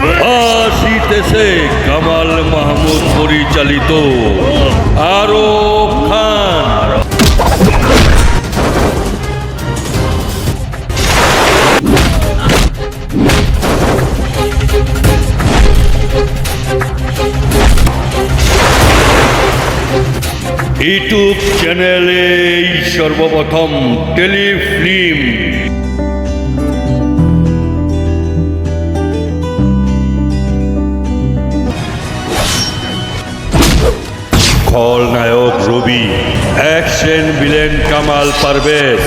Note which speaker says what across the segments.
Speaker 1: আসিতেছে কামাল মাহমুদ পরিচালিত আরও খান। ইউটিউব চ্যানেলে সর্বপ্রথম telefilm. Action villain Kamal Parvez.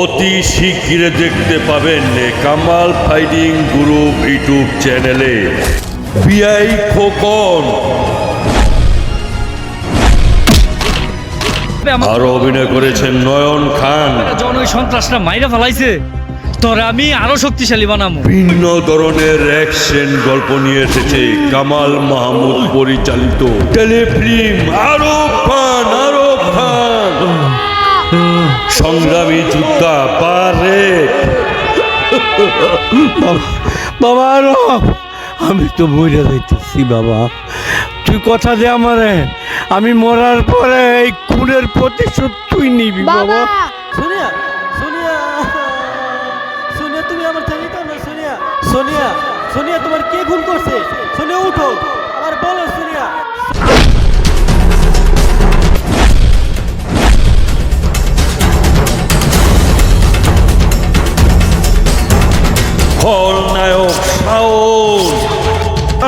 Speaker 1: অতি শীঘ্র দেখতে পাবেন কামাল ফাইটিং গ্রুপ ইউটিউব চ্যানেলে। বিআই খোকন। আরও অভিনয় করেছেন নয়ন খান।
Speaker 2: ওই সন্ত্রাসটা মাইরা ফেলাইছে। তোরে আমি আরও শক্তিশালী বানাবো
Speaker 1: ভিন্ন ধরনের অ্যাকশন গল্প নিয়ে এসেছে কামাল মাহমুদ পরিচালিত। টেলিফিল্ম আরও খান আরও খান। সংগ্রামী যোদ্ধা পারে
Speaker 3: বাবা রব আমি তো মরে যাইতেছি বাবা। তুই কথা দে আমারে আমি মরার পরে এই খুনের প্রতিশোধ তুই নিবি বাবা
Speaker 4: সোনিয়া সোনিয়া তোমার কে খুন করছে? সোনিয়া উঠো। আমার বলো সোনিয়া।
Speaker 1: খলনায়ক সাউন্ড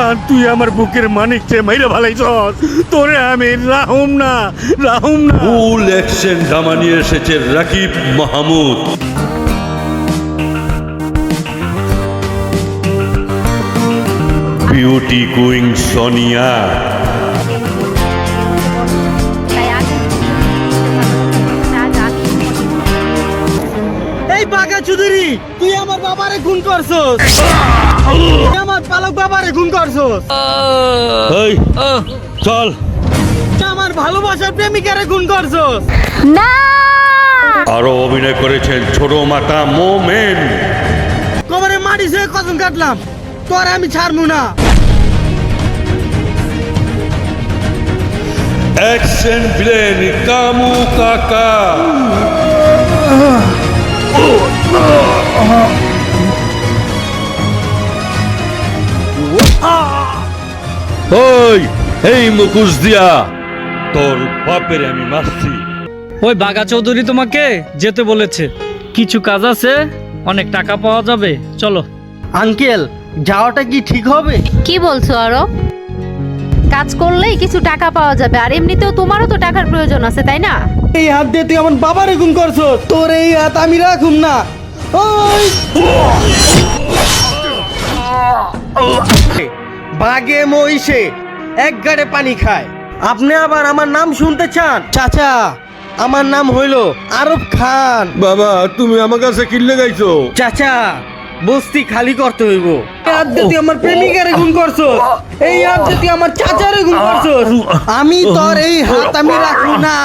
Speaker 3: আর তুই আমার বুকের মানিক চে মাইরা ভালাইছস। তোরে আমি রাহুম না রাহুম না।
Speaker 1: ফুল অ্যাকশন ড্রামা নিয়ে এসেছে রাকিব মাহমুদ। বিউটি কুইং সোনিয়া
Speaker 4: এই বাঘা চুদুরি তুই আমার বাবারে খুন করছস। তুই আমার পালক বাবারে খুন করছস।
Speaker 1: এই চল।
Speaker 4: তুই আমার ভালোবাসার প্রেমিকারে খুন করছস।
Speaker 5: না।
Speaker 1: আরও অভিনয় করেছেন ছোট মাতা মোমেন।
Speaker 4: কবরে মাটি সে কসম কাটলাম? তোর আমি ছাড়বো না।
Speaker 1: অ্যাকশন ভিলেন কামু কাকা ওই এই মুখোশ দিয়া। তোর বাপের আমি মারছি।
Speaker 2: ওই বাগা চৌধুরী তোমাকে যেতে বলেছে। কিছু কাজ আছে অনেক টাকা পাওয়া যাবে চলো।
Speaker 4: আঙ্কেল যাওয়াটা কি ঠিক হবে?
Speaker 5: কি বলছো আরও? কাজ করলেই কিছু টাকা পাওয়া যাবে আর এমনিতেও তোমারও তো টাকার প্রয়োজন আছে তাই না?
Speaker 4: এই হাত দিয়ে তুই আমার বাবারে খুন করছস তোর এই হাত আমি রাখুম না। ওই! বাগে মহিষে এক গাড়ে পানি খায়। আপনি আবার আমার নাম শুনতে চান? চাচা আমার নাম হইল আরব খান।
Speaker 3: বাবা তুমি আমার কাছে কিনলে গাইছো
Speaker 4: চাচা বস্তি খালি করতে হইব। দিয়ে তুই আমার প্রেমিকারে গুণ করছস এই দিয়ে তুই আমার চাচারে গুণ করছস আমি তোর এই হাত আমি রাখব না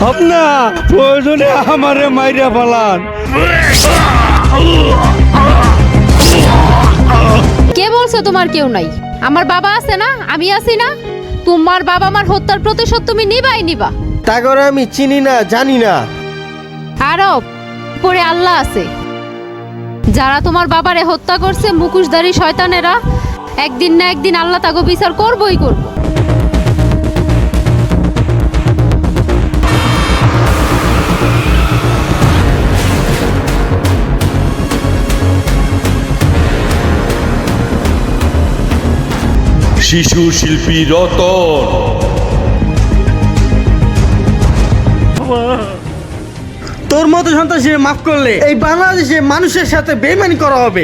Speaker 3: হব না প্রয়োজনে আমারে মাইরা পালান
Speaker 5: কে বলছো তোমার কেউ নাই? আমার বাবা আছে না? আমি আছি না? তোমার বাবা মার হত্যার প্রতিশোধ তুমি নিবাই নিবা।
Speaker 4: তা করে আমি চিনি না জানি না।
Speaker 5: আরব পরে আল্লাহ আছে। যারা তোমার বাবারে হত্যা করছে মুখোশধারী শয়তানেরা একদিন না একদিন আল্লাহ তাগো বিচার করবই করব।
Speaker 1: শিশু শিল্পী রতন
Speaker 4: তোর মতো সন্ত্রাসী মাফ করলে এই বাংলাদেশে মানুষের সাথে বেমানি করা হবে!